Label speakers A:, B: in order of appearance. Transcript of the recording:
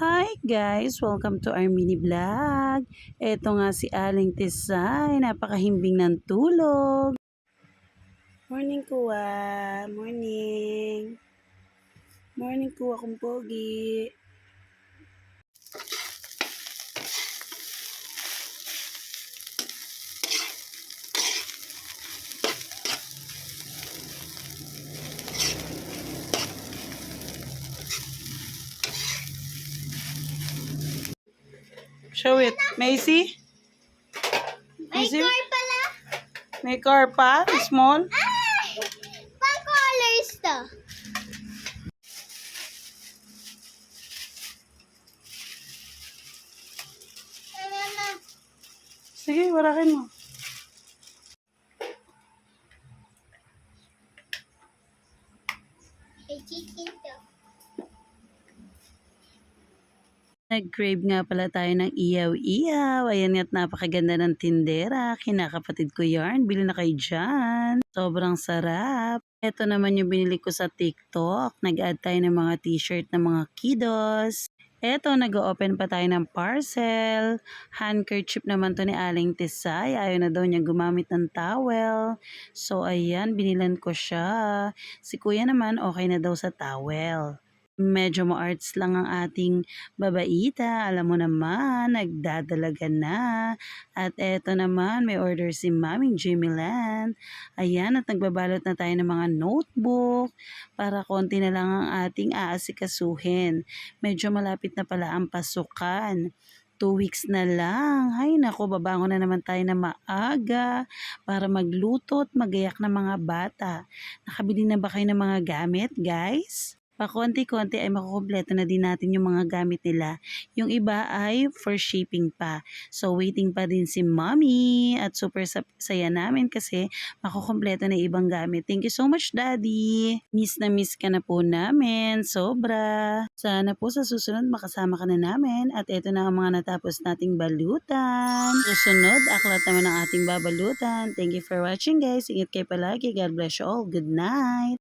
A: Hi guys! Welcome to our mini vlog. Ito nga si Aling Tisay, napakahimbing ng tulog. Morning kuwa, morning. Morning kuwa kong pogi. Show it. Macy?
B: May
A: Macy?
B: car pala.
A: May car pa? Small?
B: Ay! Pang colors to.
A: Sige, warakin mo.
B: May chicken to.
A: Nag-crave nga pala tayo ng iyaw-iyaw. Ayan nga't napakaganda ng tindera. Kinakapatid ko yarn. Bili na kayo dyan. Sobrang sarap. Ito naman yung binili ko sa TikTok. Nag-add tayo ng mga t-shirt ng mga kiddos. Eto, nag-open pa tayo ng parcel. Handkerchief naman to ni Aling Tisay. Ayaw na daw niya gumamit ng towel. So, ayan, binilan ko siya. Si kuya naman, okay na daw sa towel. Medyo mo-arts lang ang ating babaita. Alam mo naman, nagdadalaga na. At eto naman, may order si Maming Jimmy Land. Ayan, at nagbabalot na tayo ng mga notebook para konti na lang ang ating aasikasuhin. Medyo malapit na pala ang pasukan. Two weeks na lang. Ay nako, babangon na naman tayo na maaga para magluto at magayak ng mga bata. Nakabili na ba kayo ng mga gamit, guys? Pakonti-konti ay makukumpleto na din natin yung mga gamit nila. Yung iba ay for shipping pa. So, waiting pa din si mommy at super sa- saya namin kasi makukumpleto na ibang gamit. Thank you so much, Daddy! Miss na miss ka na po namin. Sobra! Sana po sa susunod makasama ka na namin at ito na ang mga natapos nating balutan. Susunod, aklat naman ang ating babalutan. Thank you for watching guys. Ingat kayo palagi. God bless you all. Good night!